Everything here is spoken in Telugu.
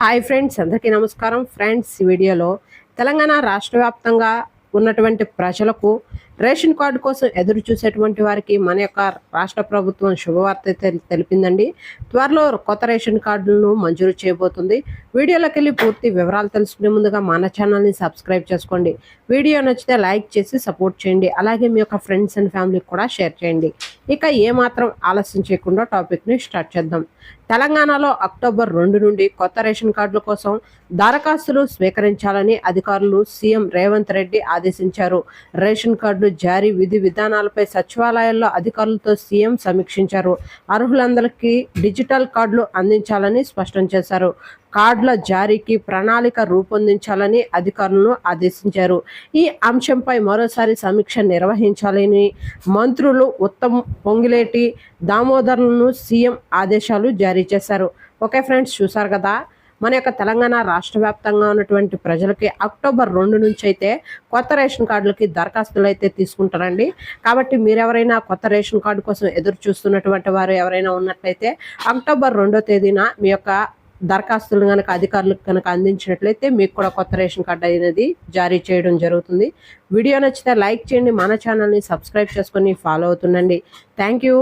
హాయ్ ఫ్రెండ్స్ అందరికీ నమస్కారం. ఫ్రెండ్స్ ఈ వీడియోలో తెలంగాణ రాష్ట్ర వ్యాప్తంగా ఉన్నటువంటి ప్రజలకు రేషన్ కార్డు కోసం ఎదురు చూసేటువంటి వారికి మన యొక్క రాష్ట్ర ప్రభుత్వం శుభవార్త తెలిపిందండి. త్వరలో కొత్త రేషన్ కార్డులను మంజూరు చేయబోతుంది. వీడియోలోకి వెళ్ళి పూర్తి వివరాలు తెలుసుకునే ముందుగా మన ఛానల్ని సబ్స్క్రైబ్ చేసుకోండి. వీడియో నచ్చితే లైక్ చేసి సపోర్ట్ చేయండి. అలాగే మీ యొక్క ఫ్రెండ్స్ అండ్ ఫ్యామిలీకి కూడా షేర్ చేయండి. ఇక ఏమాత్రం ఆలస్యం చేయకుండా టాపిక్ని స్టార్ట్ చేద్దాం. తెలంగాణలో అక్టోబర్ రెండు నుండి కొత్త రేషన్ కార్డుల కోసం దరఖాస్తులు స్వీకరించాలని అధికారులు సీఎం రేవంత్ రెడ్డి ఆదేశించారు. రేషన్ కార్డులు జారీ విధి విధానాలపై సచివాలయాల్లో అధికారులతో సీఎం సమీక్షించారు. అర్హులందరికీ డిజిటల్ కార్డులు అందించాలని స్పష్టం చేశారు. కార్డుల జారీకి ప్రణాళిక రూపొందించాలని అధికారులను ఆదేశించారు. ఈ అంశంపై మరోసారి సమీక్ష నిర్వహించాలని మంత్రులు ఉత్తమ్ పొంగిలేటి దామోదర్లను సీఎం ఆదేశాలు జారీ చేశారు. ఓకే ఫ్రెండ్స్ చూసారు కదా? మన యొక్క తెలంగాణ రాష్ట్ర వ్యాప్తంగా ఉన్నటువంటి ప్రజలకి అక్టోబర్ రెండు నుంచి అయితే కొత్త రేషన్ కార్డులకి దరఖాస్తులు అయితే తీసుకుంటారండి. కాబట్టి మీరు ఎవరైనా కొత్త రేషన్ కార్డు కోసం ఎదురు చూస్తున్నటువంటి వారు ఎవరైనా ఉన్నట్లయితే అక్టోబర్ రెండో తేదీన మీ యొక్క దరఖాస్తులు కనుక అధికారులకు కనుక అందించినట్లయితే మీకు కూడా కొత్త రేషన్ కార్డు అనేది జారీ చేయడం జరుగుతుంది. వీడియో నచ్చితే లైక్ చేయండి మన ఛానల్ని సబ్స్క్రైబ్ చేసుకొని ఫాలో అవుతుండండి. Thank you.